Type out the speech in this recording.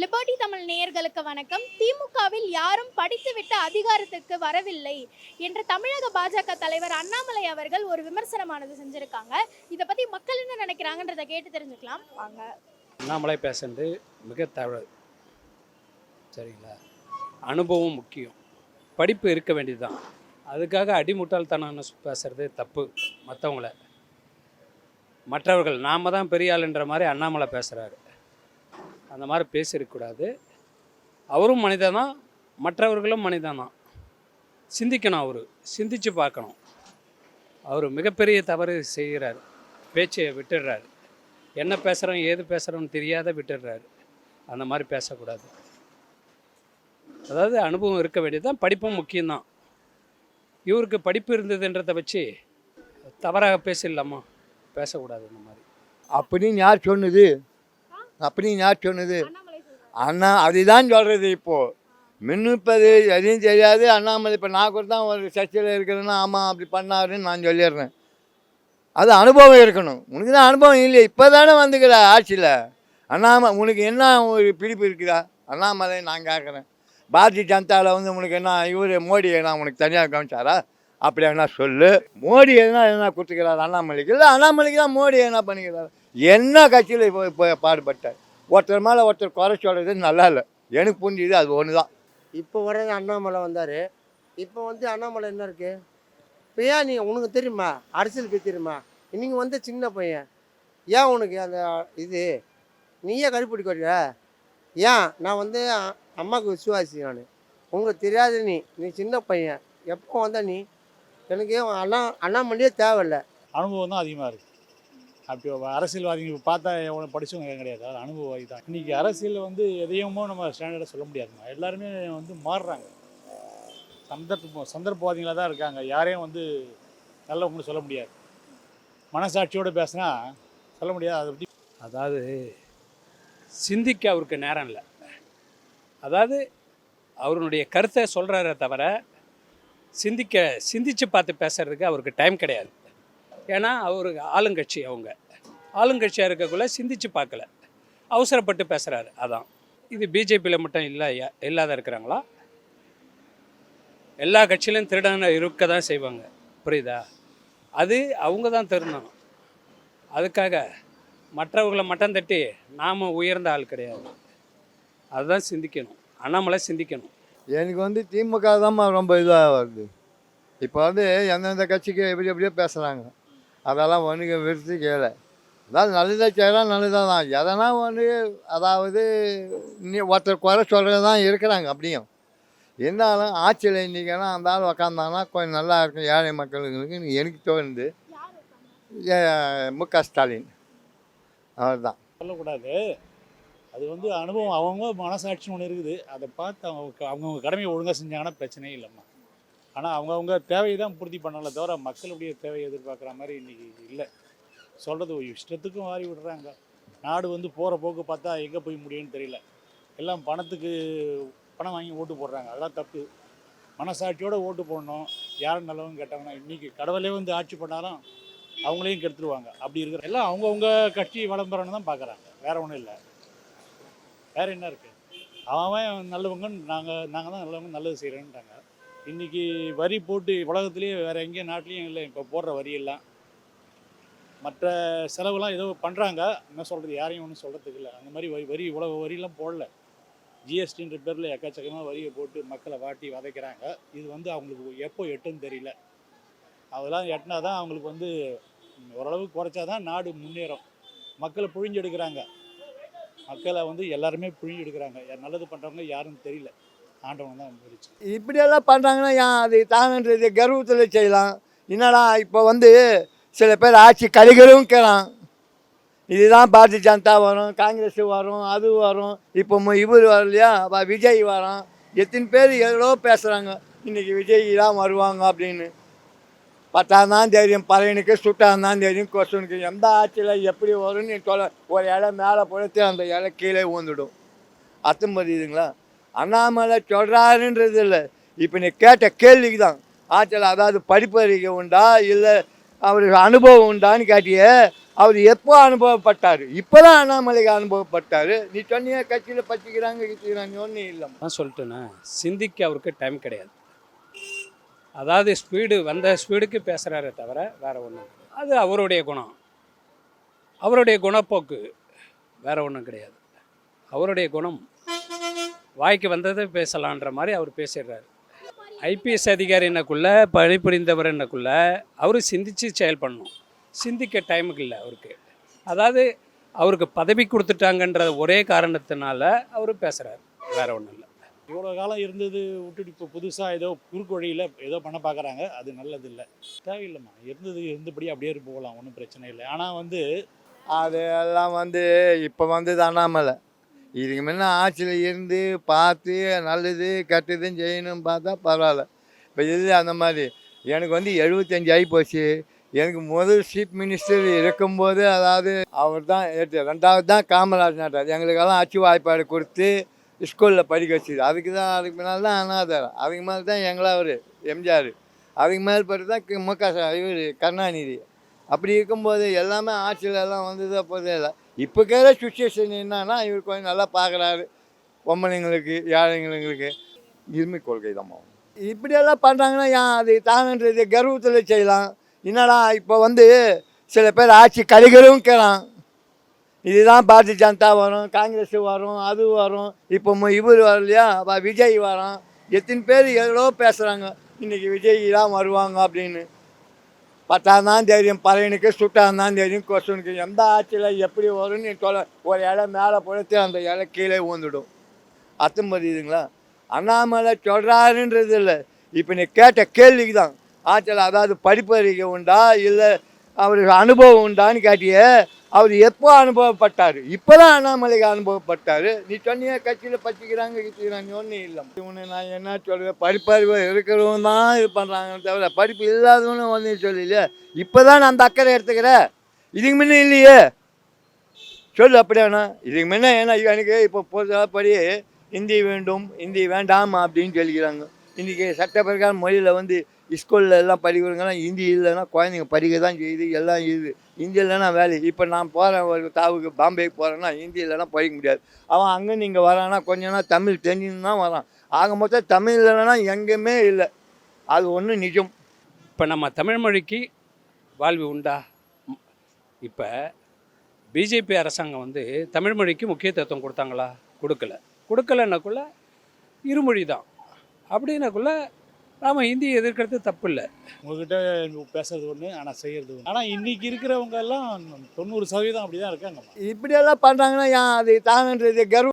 Liberty Tamil நேயர்களுக்கு வணக்கம். திமுகவில் யாரும் படித்துவிட்டு அதிகாரத்துக்கு வரவில்லை என்று தமிழக பாஜக தலைவர் அண்ணாமலை அவர்கள் ஒரு விமர்சனமானது செஞ்சிருக்காங்க. இதை பத்தி மக்கள் என்ன நினைக்கிறாங்கன்றதை கேட்டு தெரிஞ்சுக்கலாம். வாங்க. அண்ணாமலை பேசுறது மிக தவறு. சரிங்களா? அனுபவம் முக்கியம். படிப்பு இருக்க வேண்டியதுதான். அதுக்காக அடிமுட்டாள்தனம் பேசுறது தப்பு மற்றவங்கள மற்றவர்கள் நாம தான் பெரிய ஆளுன்ற மாதிரி அண்ணாமலை பேசுகிறாரு அந்த மாதிரி பேசியிருக்கக்கூடாது அவரும் மனிதன் தான் மற்றவர்களும் மனிதன் தான். சிந்திக்கணும் அவர் சிந்திச்சு பார்க்கணும். அவர் மிகப்பெரிய தவறு செய்கிறார். பேச்சை விட்டுடுறாரு. என்ன பேசுகிறோம் ஏது பேசுகிறோம்னு தெரியாத விட்டுடுறாரு. அந்த மாதிரி பேசக்கூடாது. அதாவது அனுபவம் இருக்க வேண்டியது படிப்பும் முக்கியம்தான். இவருக்கு படிப்பு இருந்ததுன்றதை வச்சு தவறாக பேசிடலாமா பேசக்கூடாது இந்த மாதிரி. அப்படின்னு யார் சொன்னது? அப்படின்னு யார் சொன்னது. அண்ணா அதுதான் சொல்கிறது இப்போது மின்னுப்பது எதையும் தெரியாது. அண்ணாமலை இப்போ நான் கூட தான் ஒரு சர்ச்சையில் இருக்கிறேன்னா ஆமாம் அப்படி பண்ணாருன்னு நான் சொல்லிடுறேன். அது அனுபவம் இருக்கணும். உனக்கு தான் அனுபவம் இல்லையே. இப்போ தானே வந்துக்கிற ஆட்சியில். அண்ணாமலை உனக்கு என்ன ஒரு பிடிப்பு இருக்குதா? அண்ணாமலை நான் கேட்குறேன் பாரதிய ஜனதாவில் வந்து உனக்கு என்ன இவர் மோடி என்ன உனக்கு தனியாக கவனிச்சாரா அப்படி என்ன சொல்லு. மோடி எதுனா என்ன கொடுத்துக்கிறாரு அண்ணாமலைக்கு. இல்லை அண்ணாமலைக்கு தான் மோடி என்ன பண்ணிக்கிறாரு. என்ன கட்சியில் இப்போ இப்போ பாடுபட்டார்? ஒருத்தர் மேலே ஒருத்தர் குறை சொல்கிறது நல்லா இல்லை. எனக்கு புரிஞ்சுது அது ஒன்று தான் இப்போ வர அண்ணாமலை வந்தார். இப்போ வந்து அண்ணாமலை என்ன இருக்கு? இப்போ ஏன் நீ உனக்கு தெரியுமா? அரசியல் பற்றி தெரியுமா? இன்னைக்கு வந்து சின்ன பையன். ஏன் உனக்கு அந்த இது? நீயே கருப்பிடி கொள்ற ஏன்? நான் வந்து அம்மாவுக்கு விசுவாசி நான். உங்களுக்கு தெரியாது நீ. நீ சின்ன பையன். எப்போ வந்த நீ? எனக்கு அண்ணா அண்ணாமலையே தேவையில்ல. அனுபவம் தான் அதிகமாக இருக்குது அப்படி அரசியல்வாதிங்க பார்த்தா எவ்வளோ படித்தவங்க கிடையாது. அது அனுபவவாதி தான். இன்றைக்கி அரசியலில் வந்து எதையுமோ நம்ம ஸ்டாண்டர்டாக சொல்ல முடியாதுமா எல்லாருமே வந்து மாறுறாங்க. சந்தர்ப்ப சந்தர்ப்பவாதிகளாக தான் இருக்காங்க. யாரையும் வந்து நல்லவங்கன்னு சொல்ல முடியாது. மனசாட்சியோடு பேசினா சொல்ல முடியாது. அதை பற்றி அதாவது சிந்திக்க அவருக்கு நேரம் இல்லை. அதாவது அவருடைய கருத்தை சொல்கிறாரே தவிர சிந்திக்க சிந்தித்து பார்த்து பேசுகிறதுக்கு அவருக்கு டைம் கிடையாது. ஏன்னா அவருக்கு ஆளுங்கட்சி அவங்க. ஆளுங்கட்சியாக இருக்கக்குள்ளே சிந்திச்சு பார்க்கல. அவசரப்பட்டு பேசுகிறாரு அதான். இது பிஜேபியில் மட்டும் இல்லை இல்லாத இருக்கிறாங்களா? எல்லா கட்சியிலும் திருடன இருக்க தான் செய்வாங்க. புரியுதா? அது அவங்க தான் திருடணும். அதுக்காக மற்றவர்களை மட்டம் தட்டி நாம் உயர்ந்த ஆள் கிடையாது. அதுதான் சிந்திக்கணும். அண்ணாமலை சிந்திக்கணும். எனக்கு வந்து திமுக தான் ரொம்ப இதாக வருது. இப்போ வந்து எந்தெந்த கட்சிக்கு எப்படி எப்படியோ பேசுகிறாங்க அதெல்லாம் ஒன்றுக்கு விருத்தி கேளு. அதாவது நல்லதாக செய்யலாம் நல்லதாக தான். எதனா ஒன்று அதாவது நீ ஒருத்தர் குறை சொல்கிறது தான் இருக்கிறாங்க அப்படியும். இருந்தாலும் ஆட்சியில் இன்றைக்கினா அந்த ஆள் உக்காந்தாங்கன்னா கொஞ்சம் நல்லா இருக்கும். ஏழை மக்களுங்களுக்கு எனக்கு தோணுது. மு க ஸ்டாலின். அவர் தான் சொல்லக்கூடாது. அது வந்து அனுபவம். அவங்க மனசாட்சின்னு ஒன்று இருக்குது. அதை பார்த்து அவங்க அவங்கவுங்க கடமையை ஒழுங்காக செஞ்சாங்கன்னா பிரச்சனையே இல்லைம்மா. ஆனால் அவங்கவுங்க தேவையை தான் பூர்த்தி பண்ணலை தவிர மக்களுடைய தேவையை எதிர்பார்க்குற மாதிரி இன்றைக்கி இல்லை. சொல்கிறது இஷ்டத்துக்கும் மாறி விடுறாங்க. நாடு வந்து போகிற போக்கு பார்த்தா எங்கே போய் முடியும்னு தெரியல. எல்லாம் பணத்துக்கு பணம் வாங்கி ஓட்டு போடுறாங்க. அதெல்லாம் தப்பு. மனசாட்சியோடு ஓட்டு போடணும். யாரும் நல்லவங்க கேட்டவங்கன்னா இன்றைக்கி கடவுளே வந்து ஆட்சி பண்ணாலும் அவங்களையும் கெடுத்துருவாங்க. அப்படி இருக்கிற எல்லாம் அவங்கவுங்க கட்சி விளம்பரம்னு தான் பார்க்குறாங்க வேற ஒன்றும் இல்லை. வேற என்ன இருக்குது அவன் நல்லவங்க நாங்கள் நாங்கள் தான் நல்லவங்க நல்லது செய்கிறேன்ட்டாங்க இன்றைக்கி வரி போட்டு உலகத்துலேயே வேறு எங்கேயும் நாட்டிலையும் இல்லை இப்போ போடுற வரியெல்லாம். மற்ற செலவுலாம் ஏதோ பண்ணுறாங்க என்ன சொல்கிறது யாரையும் ஒன்றும் சொல்கிறதுக்கு இல்லை. அந்த மாதிரி வரி வரி உலக வரியெல்லாம் போடல. ஜிஎஸ்டின்ற பேரில் எக்கச்சக்கமாக வரியை போட்டு மக்களை வாட்டி வதைக்கிறாங்க. இது வந்து அவங்களுக்கு எப்போ எட்டுன்னு தெரியல. அதெல்லாம் எட்டினா தான் அவங்களுக்கு வந்து ஓரளவுக்கு குறைச்சா தான் நாடு முன்னேறும். மக்களை புழிஞ்செடுக்கிறாங்க மக்களை வந்து எல்லாருமே புழிஞ்செடுக்கிறாங்க நல்லது பண்ணுறவங்க யாருன்னு தெரியல. ஆண்டவன் தான் முடிச்சு இப்படியெல்லாம் பண்ணுறாங்கன்னா ஏன் அது தானன்றது கர்வத்தில் செய்யலாம். என்னடா இப்போ வந்து சில பேர் ஆட்சி கழிகளும் கேளான் இதுதான் பாரதிய ஜனதா வரும் காங்கிரஸ் வரும் அது வரும். இப்போ இவர் வரலையா இல்லையா? விஜய் வரும் எத்தனை பேர் எவ்வளோ பேசுகிறாங்க இன்றைக்கி விஜய் தான் வருவாங்க அப்படின்னு. பத்தாந்தான் தெரியும் பழையனுக்கு சுட்டாந்தான் தெரியும் கொஸ்டனுக்கு எந்த ஆட்சியில் எப்படி வரும்னு சொல்ல ஒரு இலை மேலே பொறுத்து அந்த இலை கீழே ஊந்துடும் அர்த்தம் புரியுதுங்களா அண்ணாமலை சொல்கிறாருன்றது இல்லை. இப்போ நீ கேட்ட கேள்விக்கு தான் ஆட்சியில் அதாவது படிப்பறிக்கை உண்டா இல்லை அவருக்கு அனுபவம் உண்டான்னு கேட்டியே அவர் எப்போ அனுபவப்பட்டார்? இப்போ தான் அண்ணாமலைக்கு அனுபவப்பட்டார். நீ சொன்னியே கட்சியில் பச்சிக்கிறாங்க கிச்சிக்கிறாங்க ஒன்றும் இல்லைம்மா நான் சொல்லிட்டேன்னா சிந்திக்க அவருக்கு டைம் கிடையாது. அதாவது ஸ்பீடு வந்த ஸ்பீடுக்கு பேசுகிறாரே தவிர வேறு ஒன்றும் அது அவருடைய குணம். அவருடைய குணப்போக்கு வேறு ஒன்றும் கிடையாது. அவருடைய குணம் வாய்க்கு வந்ததை பேசலான்ற மாதிரி அவர் பேசிடுறாரு. ஐபிஎஸ் அதிகாரி என்னக்குள்ள பணிபுரிந்தவர் என்னக்குள்ள அவர் சிந்திச்சு செயல் பண்ணணும். சிந்திக்க டைமுக்கு இல்லை அவருக்கு. அதாவது அவருக்கு பதவி கொடுத்துட்டாங்கன்ற ஒரே காரணத்தினால அவர் பேசுகிறார் வேற ஒன்றும் இல்லை. இவ்வளோ காலம் இருந்தது விட்டுட்டு இப்போ புதுசாக ஏதோ குறுக்கு வழியில் ஏதோ பண்ண பார்க்குறாங்க அது நல்லது இல்லை தேவையில்லைம்மா. இருந்தது இருந்தபடி அப்படியே போகலாம். ஒன்றும் பிரச்சனை இல்லை. ஆனால் வந்து அது எல்லாம் வந்து இப்போ வந்தது அண்ணாமலை. இதுக்கு முன்னே ஆட்சியில் இருந்து பார்த்து நல்லது கெட்டதுன்னு செய்யணும்னு பார்த்தா பரவாயில்ல. இப்போ இது அந்த மாதிரி. எனக்கு வந்து எழுபத்தஞ்சி ஆகி போச்சு. எனக்கு முதல் சீஃப் மினிஸ்டர் இருக்கும்போது அதாவது அவர் தான் ஏற்று ரெண்டாவது தான் காமராஜ் நாட்டார் எங்களுக்கெல்லாம் ஆட்சி வாய்ப்பாடு கொடுத்து ஸ்கூலில் படிக்க வச்சுது அதுக்கு தான் அதுக்கு பின்னால் தான் அண்ணாதாரம் அதுக்கு மேலே தான் எங்களா அவர் எம்ஜிஆர். அதுக்கு மேல் பட்டு தான் கு- மு க இவர் கருணாநிதி. அப்படி இருக்கும்போது எல்லாமே ஆட்சியில் எல்லாம் வந்தது அப்போதே இல்லை. இப்போ இருக்கிற சுச்சுவேஷன் என்னன்னா இவர் கொஞ்சம் நல்லா பார்க்குறாரு பொம்பளைங்களுக்கு ஏழைங்களுக்கு. இருமை கொள்கை தான் இப்படியெல்லாம் பண்ணுறாங்கன்னா ஏன் அது தாங்கன்றது கர்வத்தில் செய்யலாம். என்னடா இப்போ வந்து சில பேர் ஆட்சி கழிகளும் இருக்கிறான் இதுதான் பாரதிய ஜனதா வரும் காங்கிரஸ் வரும் அது வரும். இப்போ இவர் வரும் இல்லையா? விஜய் வரும் எத்தனை பேர் எவ்வளோ பேசுகிறாங்க இன்றைக்கி விஜய் தான் வருவாங்க அப்படின்னு. பத்தாந்தான் தெரியும் பழையனுக்கு சுட்டாந்தான் தெரியும் கொஸ்டனுக்கு எந்த ஆட்சியில் எப்படி வரும்னு சொல்ல ஒரு இலை மேலே பொழுத்து அந்த இலை கீழே ஊந்துடும். அர்த்தம் புரியுதுங்களா அண்ணாமலை சொல்கிறாருன்றது இல்லை. இப்போ நீ கேட்ட கேள்விக்கு தான் ஆட்சியில் அதாவது படிப்பறிக்கை உண்டா இல்லை அவருக்கு அனுபவம் உண்டான்னு கேட்டியே அவர் எப்போ அனுபவப்பட்டார்? இப்போ தான் அண்ணாமலைக்கு அனுபவப்பட்டார். நீ சொன்னியே கட்சியில் பச்சிக்கிறாங்க கிச்சிக்கிறாங்க ஒன்றும் இல்லை. இவனு நான் என்ன சொல்கிறேன் படிப்பறிவு இருக்கிறவன் தான் இது பண்ணுறாங்க தவிர படிப்பு இல்லாதவனு ஒன்றும் சொல்லலையே இப்போ தான் நான் அந்த அக்கறை எடுத்துக்கிறேன். இதுக்கு முன்ன இல்லையே. சொல்லு அப்படியாண்ணா இதுக்கு முன்ன ஏன்னா எனக்கு இப்போ பொதுப்படி ஹிந்தி வேண்டும் ஹிந்தி வேண்டாம் அப்படின்னு சொல்லிக்கிறாங்க. இன்றைக்கி சட்ட பிரகாரம் மொழியில் வந்து ஸ்கூலில் எல்லாம் படிக்கிறவங்கன்னா ஹிந்தி இல்லைன்னா குழந்தைங்க படிக்க தான் செய்யுது எல்லாம் இது ஹிந்தி இல்லைன்னா வேலை இப்போ நான் போகிறேன் ஒரு தாவுக்கு பாம்பேக்கு போகிறேன்னா ஹிந்தி இல்லைன்னா படிக்க முடியாது. அவன் அங்கே நீங்கள் வரானா கொஞ்ச நாள் தமிழ் தெரிஞ்சுன்னு தான் வரான். ஆக மொத்தம் தமிழ் இல்லைன்னா எங்கேயுமே இல்லை. அது ஒன்று நிஜம். இப்போ நம்ம தமிழ் மொழிக்கு வாழ்வு உண்டா? இப்போ பிஜேபி அரசாங்கம் வந்து தமிழ் மொழிக்கு முக்கியத்துவம் கொடுத்தாங்களா? கொடுக்கல. கொடுக்கலன்னாக்குள்ள இருமொழி தான். அப்படின்னாக்குள்ளே நாம் ஹிந்தி எதிர்க்கிறது தப்பு இல்லை உங்ககிட்ட பேசுறது ஒன்று ஆனால் செய்கிறது ஒன்று ஆனால் இன்னைக்கு இருக்கிறவங்க எல்லாம் தொண்ணூறு சதவீதம் அப்படி தான் இருக்காங்கம்மா. இப்படியெல்லாம் பண்ணுறாங்கன்னா ஏன் அது தானன்றது கர்வ